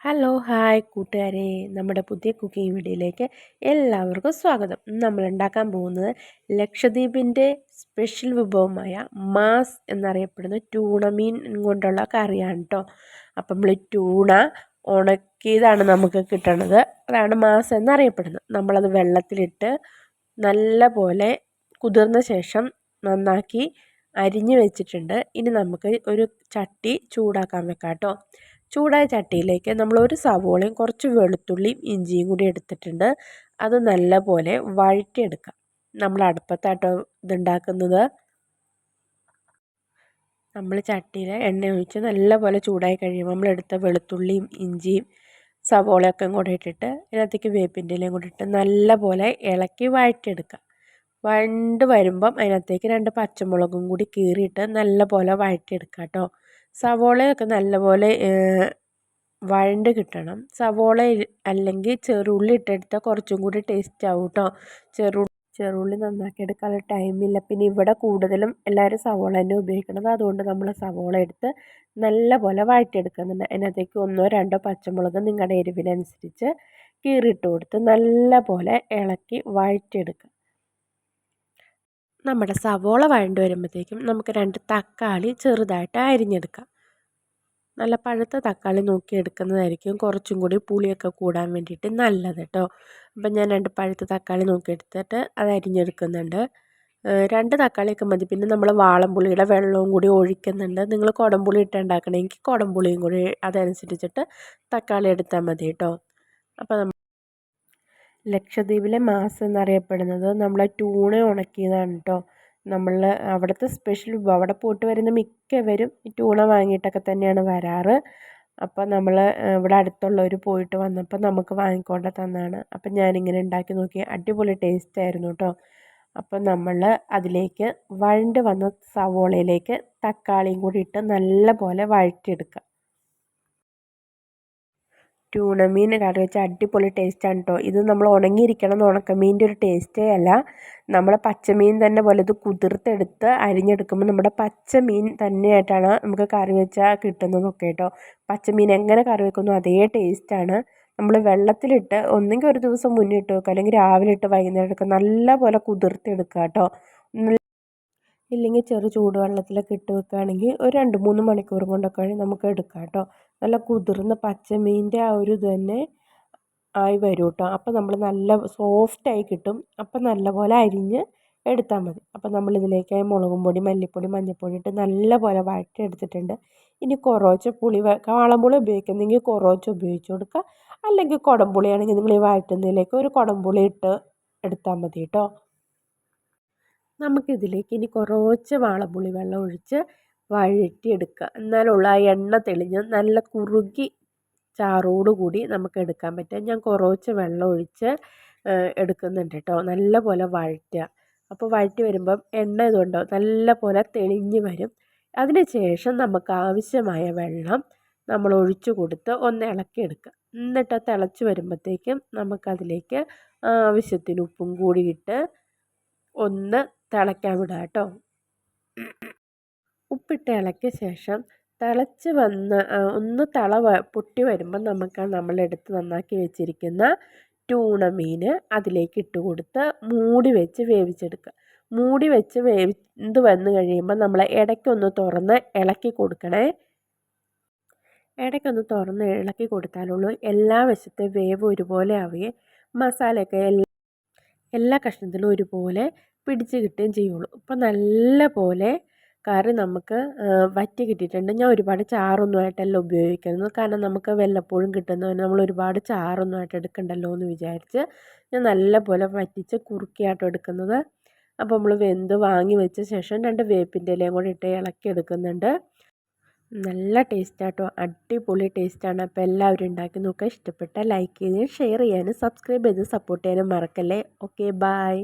Hello hi കൂട്ടുകാരെ. നമ്മുടെ പുതിയ കുക്കിംഗ് വീഡിയോയിലേക്ക് എല്ലാവർക്കും സ്വാഗതം. നമ്മൾ ഉണ്ടാക്കാൻ പോകുന്നത് ലക്ഷദ്വീപിന്റെ സ്പെഷ്യൽ വിഭവമായ മാസ് എന്നറിയപ്പെടുന്ന ടൂണ മീൻ കൊണ്ടുള്ള കറിയാണ് കേട്ടോ അപ്പം നമ്മൾ ടൂണ ഉണക്കിയതാണ് നമുക്ക് കിട്ടണത്. അതാണ് മാസ് എന്നറിയപ്പെടുന്നത്. നമ്മളത് വെള്ളത്തിലിട്ട് നല്ല പോലെ കുതിർന്ന ശേഷം നന്നാക്കി അരിഞ്ഞു വെച്ചിട്ടുണ്ട്. ഇനി നമുക്ക് ഒരു ചട്ടി ചൂടാക്കാൻ വെക്കാം കേട്ടോ ചൂടായ ചട്ടിയിലേക്ക് നമ്മൾ ഒരു സവോളയും കുറച്ച് വെളുത്തുള്ളിയും ഇഞ്ചിയും കൂടി എടുത്തിട്ടുണ്ട്. അത് നല്ലപോലെ വഴറ്റിയെടുക്കാം. നമ്മൾ അടുപ്പത്താട്ടോ ഇതുണ്ടാക്കുന്നത്. നമ്മൾ ചട്ടിയിൽ എണ്ണ ഒഴിച്ച് നല്ലപോലെ ചൂടായി കഴിയുമ്പോൾ നമ്മൾ എടുത്ത വെളുത്തുള്ളിയും ഇഞ്ചിയും സവോളയൊക്കെ കൂടെ ഇട്ടിട്ട് അതിനകത്തേക്ക് വേപ്പിന്റെ ഇലയും കൂടി ഇട്ട് നല്ലപോലെ ഇളക്കി വഴറ്റിയെടുക്കുക വണ്ട് വരുമ്പം അതിനകത്തേക്ക് രണ്ട് പച്ചമുളകും കൂടി കീറിയിട്ട് നല്ലപോലെ വഴറ്റിയെടുക്കുക കേട്ടോ. സവോളയൊക്കെ നല്ലപോലെ വഴണ്ട് കിട്ടണം. സവോള അല്ലെങ്കിൽ ചെറുള്ളി ഇട്ടെടുത്താൽ കുറച്ചും കൂടി ടേസ്റ്റ് ആവും കേട്ടോ ചെറു ചെറുള്ളി നന്നാക്കി എടുക്കാനുള്ള ടൈമില്ല പിന്നെ ഇവിടെ കൂടുതലും എല്ലാവരും സവോള തന്നെ ഉപയോഗിക്കുന്നത് അതുകൊണ്ട് നമ്മൾ സവോള എടുത്ത് നല്ല പോലെ വഴറ്റിയെടുക്കുന്നുണ്ട്. അതിനകത്തേക്ക് ഒന്നോ രണ്ടോ പച്ചമുളക് നിങ്ങളുടെ എരിവിനനുസരിച്ച് കീറിയിട്ട് കൊടുത്ത് നല്ല പോലെ ഇളക്കി വഴറ്റിയെടുക്കുക. നമ്മുടെ സവോള വഴണ്ട് വരുമ്പോഴത്തേക്കും നമുക്ക് രണ്ട് തക്കാളി ചെറുതായിട്ട് അരിഞ്ഞെടുക്കാം. നല്ല പഴുത്ത തക്കാളി നോക്കി എടുക്കുന്നതായിരിക്കും കുറച്ചും കൂടി പുളിയൊക്കെ കൂടാൻ വേണ്ടിയിട്ട് നല്ലത് കേട്ടോ അപ്പം ഞാൻ രണ്ട് പഴുത്ത തക്കാളി നോക്കി എടുത്തിട്ട് അത് അരിഞ്ഞെടുക്കുന്നുണ്ട്. രണ്ട് തക്കാളിയൊക്കെ മതി. പിന്നെ നമ്മൾ വാളംപുളിയുടെ വെള്ളവും കൂടി ഒഴിക്കുന്നുണ്ട്. നിങ്ങൾ കുടംപുളി ഇട്ട് ഉണ്ടാക്കണമെങ്കിൽ കുടംപുളിയും കൂടി അതനുസരിച്ചിട്ട് തക്കാളി എടുത്താൽ മതി കേട്ടോ അപ്പോൾ നമ്മൾ ലക്ഷദ്വീപിലെ മാസം എന്നറിയപ്പെടുന്നത് നമ്മളെ ട്യൂണ ഉണക്കിയതാണ് കേട്ടോ നമ്മൾ അവിടുത്തെ സ്പെഷ്യൽ വിഭവം. അവിടെ പോയിട്ട് വരുന്ന മിക്കവരും ഈ ടൂണ വാങ്ങിയിട്ടൊക്കെ തന്നെയാണ് വരാറ്. അപ്പോൾ നമ്മൾ ഇവിടെ അടുത്തുള്ളവർ പോയിട്ട് വന്നപ്പോൾ നമുക്ക് വാങ്ങിക്കൊണ്ട് തന്നാണ്. അപ്പം ഞാനിങ്ങനെ ഉണ്ടാക്കി നോക്കി. അടിപൊളി ടേസ്റ്റ് ആയിരുന്നു കേട്ടോ അപ്പം നമ്മൾ അതിലേക്ക് വഴണ്ട് വന്ന സവോളയിലേക്ക് തക്കാളിയും കൂടി ഇട്ട് നല്ല പോലെ വഴറ്റിയെടുക്കുക. ട്യൂണ മീൻ കറി വെച്ചാൽ അടിപൊളി ടേസ്റ്റാണ് കേട്ടോ ഇത് നമ്മൾ ഉണങ്ങിയിരിക്കണം ഉണക്കമീന്റെ ഒരു ടേസ്റ്റേ അല്ല. നമ്മൾ പച്ചമീൻ തന്നെ പോലെ ഇത് കുതിർത്തെടുത്ത് അരിഞ്ഞെടുക്കുമ്പോൾ നമ്മുടെ പച്ചമീൻ തന്നെയായിട്ടാണ് നമുക്ക് കറി വെച്ചാൽ കിട്ടുന്നതൊക്കെ കേട്ടോ പച്ചമീൻ എങ്ങനെ കറി വെക്കുന്നു അതേ ടേസ്റ്റാണ് നമ്മൾ വെള്ളത്തിലിട്ട് ഒന്നെങ്കിൽ ഒരു ദിവസം മുന്നേ ഇട്ട് വെക്കുക അല്ലെങ്കിൽ രാവിലെ ഇട്ട് വൈകുന്നേരം എടുക്കുക നല്ല പോലെ കുതിർത്തെടുക്കുക കേട്ടോ ഇല്ലെങ്കിൽ ചെറു ചൂടുവെള്ളത്തിലൊക്കെ ഇട്ട് വെക്കുകയാണെങ്കിൽ ഒരു രണ്ട് മൂന്ന് മണിക്കൂർ കൊണ്ടൊക്കെ നമുക്ക് എടുക്കാം കേട്ടോ നല്ല കുതിർന്ന പച്ചമീന്റെ ആ ഒരു തന്നെ ആയി വരും കേട്ടോ അപ്പോൾ നമ്മൾ നല്ല സോഫ്റ്റായി കിട്ടും. അപ്പോൾ നല്ലപോലെ അരിഞ്ഞ് എടുത്താൽ മതി. അപ്പോൾ നമ്മൾ ഇതിലേക്ക് മുളകും പൊടി മല്ലിപ്പൊടി മഞ്ഞൾപ്പൊടി ഇട്ട് നല്ലപോലെ വഴറ്റി എടുത്തിട്ടുണ്ട് ഇനി കുറച്ച് പുളി വാളംപുളി ഉപയോഗിക്കുന്നെങ്കിൽ കുറച്ച് ഉപയോഗിച്ച് കൊടുക്കുക. അല്ലെങ്കിൽ കുടംപുളിയാണെങ്കിൽ നിങ്ങൾ ഈ വഴറ്റുന്നതിലേക്ക് ഒരു കുടംപുളി ഇട്ട് എടുത്താൽ മതി കേട്ടോ. നമുക്കിതിലേക്ക് ഇനി കുറച്ച് വാളംപുളി വെള്ളം ഒഴിച്ച് വഴറ്റിയെടുക്കുക. എന്നാലുള്ള ആ എണ്ണ തെളിഞ്ഞ് നല്ല കുറുകി ചാറോട് കൂടി നമുക്ക് എടുക്കാൻ പറ്റുക ഞാൻ കുറച്ച് വെള്ളം ഒഴിച്ച് എടുക്കുന്നുണ്ട് കേട്ടോ നല്ല പോലെ വഴറ്റുക. അപ്പോൾ വഴറ്റി വരുമ്പം എണ്ണ ഇതുണ്ടോ? നല്ല പോലെ തെളിഞ്ഞ് വരും. അതിന് ശേഷം നമുക്ക് ആവശ്യമായ വെള്ളം നമ്മൾ ഒഴിച്ചു കൊടുത്ത് ഒന്ന് ഇളക്കി എടുക്കുക എന്നിട്ട് തിളച്ച് വരുമ്പോഴത്തേക്കും നമുക്കതിലേക്ക് ആവശ്യത്തിന് ഉപ്പും കൂടിയിട്ട് ഒന്ന് തിളയ്ക്കാൻ വിടുക കേട്ടോ ഉപ്പിട്ട് ഇളക്കിയ ശേഷം തിളച്ച് വന്ന് ഒന്ന് തള പൊട്ടി വരുമ്പോൾ നമുക്ക് നമ്മളെടുത്ത് നന്നാക്കി വെച്ചിരിക്കുന്ന ടൂണ മീൻ അതിലേക്ക് ഇട്ട് കൊടുത്ത് മൂടി വെച്ച് വേവിച്ചെടുക്കുക. മൂടി വെച്ച് വേവിന്ത് വന്ന് കഴിയുമ്പോൾ നമ്മൾ ഇടയ്ക്കൊന്ന് തുറന്ന് ഇളക്കി കൊടുക്കണേ. ഇടയ്ക്കൊന്ന് തുറന്ന് ഇളക്കി കൊടുത്താലുള്ളൂ എല്ലാ വശത്തെ വേവ് ഒരുപോലെ ആവുകയും മസാലയൊക്കെ എല്ലാ എല്ലാ കഷ്ണത്തിലും ഒരുപോലെ പിടിച്ച് കിട്ടുകയും ചെയ്യുള്ളൂ. ഇപ്പം നല്ല പോലെ കറി നമുക്ക് വറ്റി കിട്ടിയിട്ടുണ്ട്. ഞാൻ ഒരുപാട് ചാറൊന്നും ആയിട്ടല്ല ഉപയോഗിക്കുന്നത്. കാരണം നമുക്ക് വല്ലപ്പോഴും കിട്ടുന്നതിന് നമ്മൾ ഒരുപാട് ചാറൊന്നും ആയിട്ട് എടുക്കണ്ടല്ലോ എന്ന് വിചാരിച്ച് ഞാൻ നല്ലപോലെ വറ്റിച്ച് കുറുക്കിയാട്ടോ എടുക്കുന്നത്. അപ്പോൾ നമ്മൾ വെന്ത് വാങ്ങി വെച്ച ശേഷം രണ്ട് വേപ്പിന്റെ ഇലയും കൂടി ഇട്ട് ഇളക്കി എടുക്കുന്നുണ്ട്. നല്ല ടേസ്റ്റാട്ടോ. അടിപൊളി ടേസ്റ്റാണ്. അപ്പോൾ എല്ലാവരും ഉണ്ടാക്കി നോക്കുക. ഇഷ്ടപ്പെട്ട ലൈക്ക് ചെയ്യാനും ഷെയർ ചെയ്യാനും സബ്സ്ക്രൈബ് ചെയ്ത് സപ്പോർട്ട് ചെയ്യാനും മറക്കല്ലേ. Okay bye